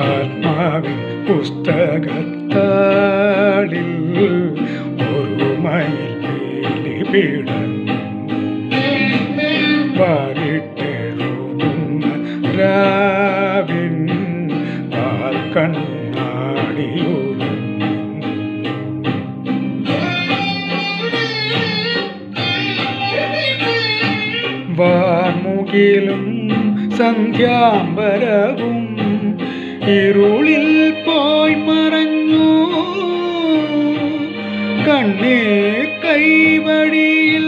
ಆತ್ಮಾವಿ ಪುಸ್ತಕ വാർമുകിലും സന്ധ്യാമ്പരവും ഇരുളിൽ പോയി മറഞ്ഞു. കണ്ണീർ കൈവടിയിൽ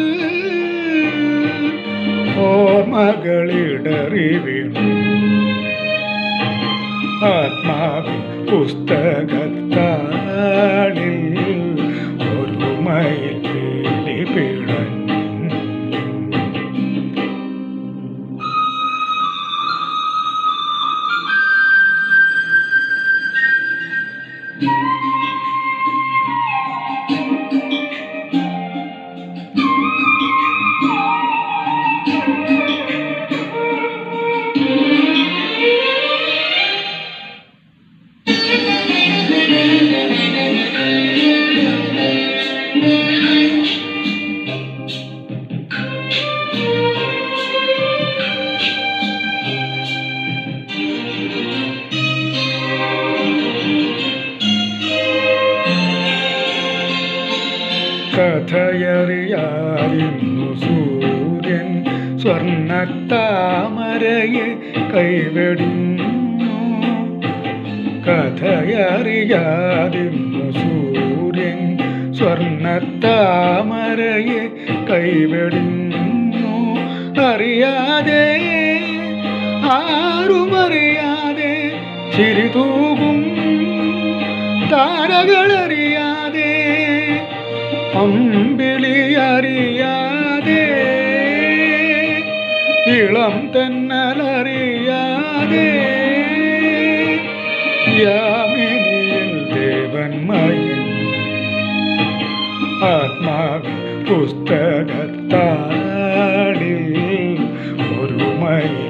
ഓർമ്മകളിടറി വീണു ആത്മാവിൻ പുസ്തകത്താളിൽ കഥയറിയാതിന്നു സൂര്യൻ സ്വർണത്താമരയെ കൈവെടിഞ്ഞു. കഥയറിയാതിരുന്നു സൂര്യൻ സ്വർണത്താമരയെ കൈവെടിഞ്ഞു. അറിയാതെ ആരുമറിയാതെ ചിരിതൂകും താരകളറിയാതെ அம்பிளி அறியாதே. இளம் தென்னல் அறியாதே. யாமினியில் தேவன் மயின். ஆத்மாவின் புஸ்தகத்தாளில் ஒருமையில்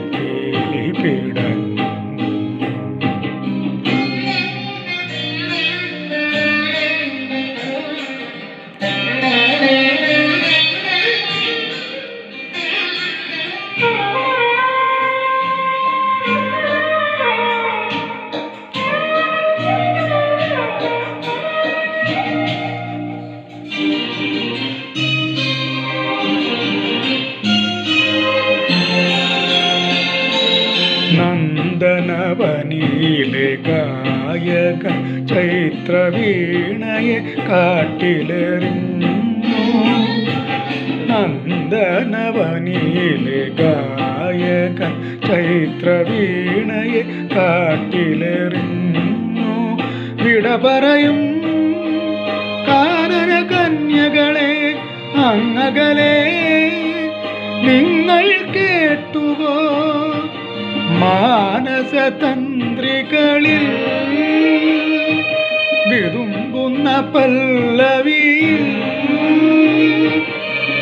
നന്ദനവനിയിലെ ഗായക ചൈത്രവീണയെ കാട്ടിലെറിഞ്ഞു. നന്ദനവനിയിലെ ഗായക ചൈത്രവീണയെ കാട്ടിലെറിഞ്ഞു. വിട പറയും കാനന കന്യകളെ അങ്ങകളെ നിങ്ങൾ കേട്ടുവോ? മാനസതന്ത്രികളിൽ വിതുമ്പുന്ന പല്ലവിയിൽ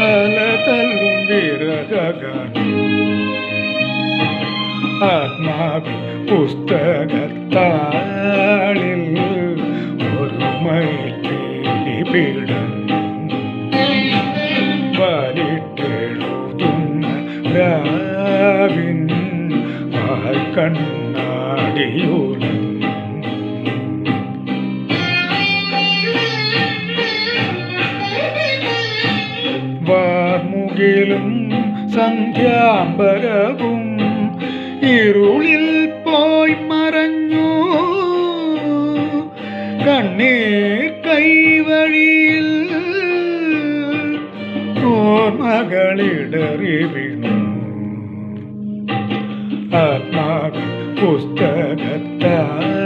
അലതല്ലും വിരഹഗാനം. ആത്മാവി പുസ്തകത്താളിൽ ഒരു മൈ പീലി പാൽ കണ്ണാടിയോളം വാർമുകിലും സന്ധ്യാമ്പരവും ഇരുളിൽ പോയി മറഞ്ഞു. കണ്ണീർ കൈവഴിയിൽ ഓർമ്മകളിടറി വീണു ആത്മാവിൻ പുസ്തകത്താളിൽ